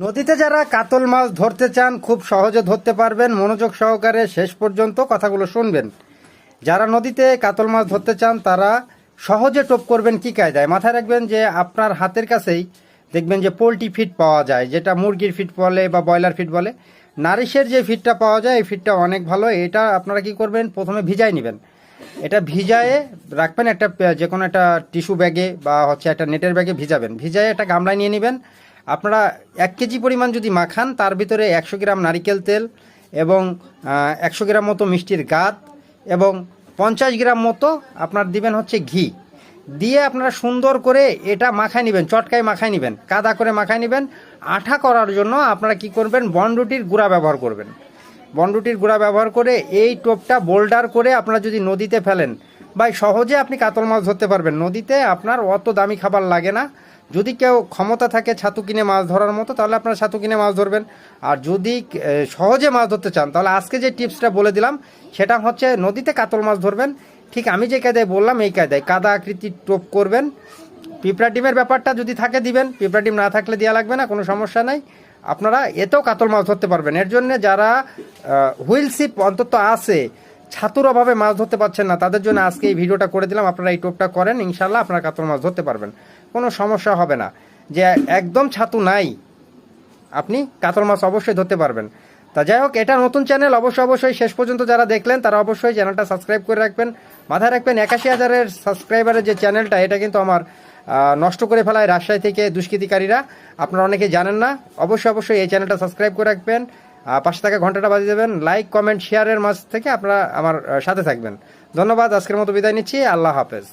নদীতে যারা কাতল মাছ ধরতে চান, খুব সহজে ধরতে পারবেন। মনোযোগ সহকারে শেষ পর্যন্ত কথাগুলো শুনবেন। যারা নদীতে কাতল মাছ ধরতে চান, তারা সহজে টোপ করবেন কি কায়দায়? মাথায় রাখবেন যে আপনার হাতের কাছেই দেখবেন যে পোলট্রি ফিট পাওয়া যায়, যেটা মুরগির ফিট বলে বা ব্রয়লার ফিট বলে। নারিশের যে ফিটটা পাওয়া যায়, এই ফিটটা অনেক ভালো। এটা আপনারা কি করবেন? প্রথমে ভিজাই নেবেন। এটা ভিজায়ে রাখবেন, একটা, যে কোনো একটা টিস্যু ব্যাগে বা হচ্ছে একটা নেটের ব্যাগে ভিজাবেন। ভিজায়ে একটা গামলায় নিয়ে নেবেন। আপনারা এক কেজি পরিমাণ যদি মাখান, তার ভিতরে একশো গ্রাম নারিকেল তেল এবং একশো গ্রাম মতো মিষ্টির গাত এবং পঞ্চাশ গ্রাম মতো আপনার দিবেন হচ্ছে ঘি। দিয়ে আপনারা সুন্দর করে এটা মাখায় নেবেন, চটকায় মাখায় নেবেন, কাদা করে মাখায় নেবেন। আঠা করার জন্য আপনারা কি করবেন বনরুটির গুঁড়া ব্যবহার করবেন। বনরুটির গুঁড়া ব্যবহার করে এই টোপটা বোল্ডার করে আপনারা যদি নদীতে ফেলেন ভাই সহজে আপনি কাতল মাছ ধরতে পারবেন, নদীতে আপনার অত দামি খাবার লাগে না। যদি কেউ ক্ষমতা থাকে ছাতু কিনে মাছ ধরার মতো, তাহলে আপনারা ছাতু কিনে মাছ ধরবেন। আর যদি সহজে মাছ ধরতে চান, তাহলে আজকে যে টিপসটা বলে দিলাম, সেটা হচ্ছে নদীতে কাতল মাছ ধরবেন। ঠিক আমি যে কায়দায় বললাম, এই কায়দায় কাদা আকৃতির টোপ করবেন। পিঁপড়া ডিমের ব্যাপারটা যদি থাকে দিবেন, পিঁপড়া ডিম না থাকলে দেওয়া লাগবে না, কোনো সমস্যা নাই। আপনারা এতেও কাতল মাছ ধরতে পারবেন। এর জন্য যারা হুইল সিপ অন্তত আছে ছাতুর অভাবে মাছ ধরতে পারছেন না, তাদের জন্য আজকে এই ভিডিওটা করে দিলাম। আপনারা এই টোপটা করেন ইনশাল্লাহ আপনারা কাতল মাছ ধরতে পারবেন। কোনো সমস্যা হবে না। যে একদম ছাতু নাই, আপনি কাতল মাছ অবশ্যই ধরতে পারবেন। তা যাই হোক, এটা নতুন চ্যানেল অবশ্যই অবশ্যই শেষ পর্যন্ত যারা দেখলেন, তারা অবশ্যই চ্যানেলটা সাবস্ক্রাইব করে রাখবেন। মাথায় রাখবেন, একাশি হাজারের সাবস্ক্রাইবারের যে চ্যানেলটা, এটা কিন্তু আমার নষ্ট করে ফেলায় রাজশাহী থেকে দুষ্কৃতিকারীরা। আপনারা অনেকে জানেন না, অবশ্যই অবশ্যই এই চ্যানেলটা সাবস্ক্রাইব করে রাখবেন। পাশে থাকা ঘন্টাটা বাজিয়ে দেবেন। লাইক কমেন্ট শেয়ারের মাঝ থেকে আপনারা আমার সাথে থাকবেন। ধন্যবাদ, আজকের মতো বিদায় নিচ্ছি। আল্লাহ হাফেজ।